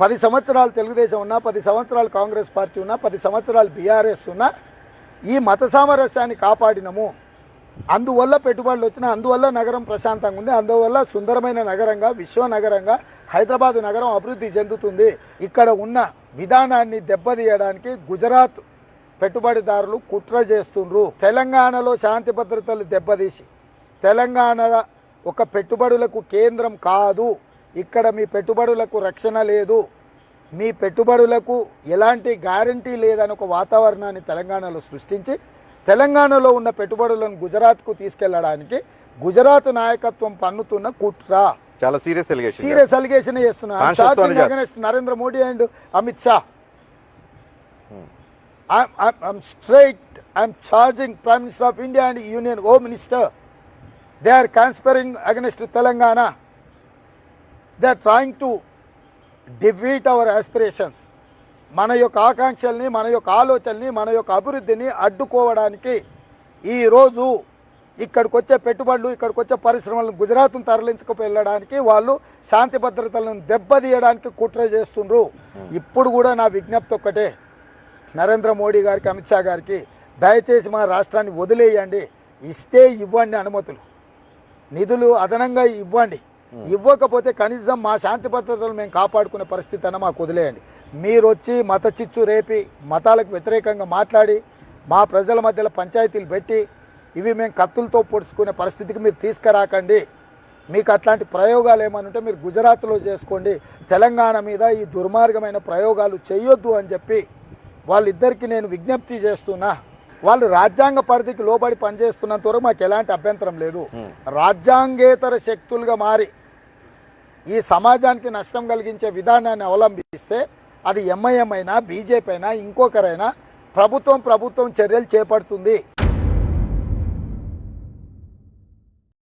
పది సంవత్సరాలు తెలుగుదేశం ఉన్నా పది సంవత్సరాలు కాంగ్రెస్ పార్టీ ఉన్నా పది సంవత్సరాలు బీఆర్ఎస్ ఉన్నా ఈ మత సామరస్యాన్ని కాపాడినము. అందువల్ల పెట్టుబడులు వచ్చిన అందువల్ల నగరం ప్రశాంతంగా ఉంది అందువల్ల సుందరమైన నగరంగా విశ్వ నగరంగా హైదరాబాద్ నగరం అభివృద్ధి చెందుతుంది. ఇక్కడ ఉన్న విధానాన్ని దెబ్బతీయడానికి గుజరాత్ పెట్టుబడిదారులు కుట్ర చేస్తుండ్రు. తెలంగాణలో శాంతి భద్రతలు దెబ్బతీసి తెలంగాణ ఒక పెట్టుబడులకు కేంద్రం కాదు. ఇక్కడ మీ పెట్టుబడులకు రక్షణ లేదు. మీ పెట్టుబడులకు ఎలాంటి గ్యారంటీ లేదని ఒక వాతావరణాన్ని తెలంగాణలో సృష్టించి తెలంగాణలో ఉన్న పెట్టుబడులను గుజరాత్కు తీసుకెళ్ళడానికి గుజరాత్ నాయకత్వం పన్నుతున్న కుట్ర. చాలా సీరియస్ సీరియస్ అలిగేషన్ చేస్తున్నా. Conscious తో చార్జింగ్ నిజాలు. Against Narendra Modi and Amit Shah. I'm straight I'm charging prime minister of India and union home minister they are conspiring against Telangana they are trying to defeat our aspirations మన యొక్క ఆకాంక్షల్ని మన యొక్క ఆలోచనల్ని మన యొక్క అభివృద్ధిని అడ్డుకోవడానికి ఈరోజు ఇక్కడికి వచ్చే పెట్టుబడులు ఇక్కడికి వచ్చే పరిశ్రమలను గుజరాత్ను తరలించుకు వెళ్ళడానికి వాళ్ళు శాంతి భద్రతలను దెబ్బతీయడానికి కుట్ర చేస్తుండ్రు. ఇప్పుడు కూడా నా విజ్ఞప్తి ఒక్కటే. నరేంద్ర మోడీ గారికి అమిత్ షా గారికి దయచేసి మా రాష్ట్రాన్ని వదిలేయండి. ఇస్తే ఇవ్వండి అనుమతులు. నిధులు అదనంగా ఇవ్వండి. ఇవ్వకపోతే కనీసం మా శాంతి భద్రతలు మేము కాపాడుకునే పరిస్థితి అన్న మాకు వదిలేయండి. మీరు వచ్చి మత చిచ్చు రేపి మతాలకు వ్యతిరేకంగా మాట్లాడి మా ప్రజల మధ్యలో పంచాయతీలు పెట్టి ఇవి మేము కత్తులతో పొడుచుకునే పరిస్థితికి మీరు తీసుకురాకండి. మీకు అట్లాంటి ప్రయోగాలు ఏమైనా ఉంటే మీరు గుజరాత్లో చేసుకోండి. తెలంగాణ మీద ఈ దుర్మార్గమైన ప్రయోగాలు చేయొద్దు అని చెప్పి వాళ్ళిద్దరికీ నేను విజ్ఞప్తి చేస్తున్నా. వాళ్ళు రాజ్యాంగ పరిధికి లోబడి పనిచేస్తున్నంత వరకు మాకు ఎలాంటి అభ్యంతరం లేదు. రాజ్యాంగేతర శక్తులుగా మారి ఈ సమాజానికి నష్టం కలిగించే విధానాన్ని అవలంబిస్తే అది ఎంఐఎం అయినా బీజేపీ అయినా ఇంకొకరైనా ప్రభుత్వం ప్రభుత్వం చర్యలు చేపడుతుంది.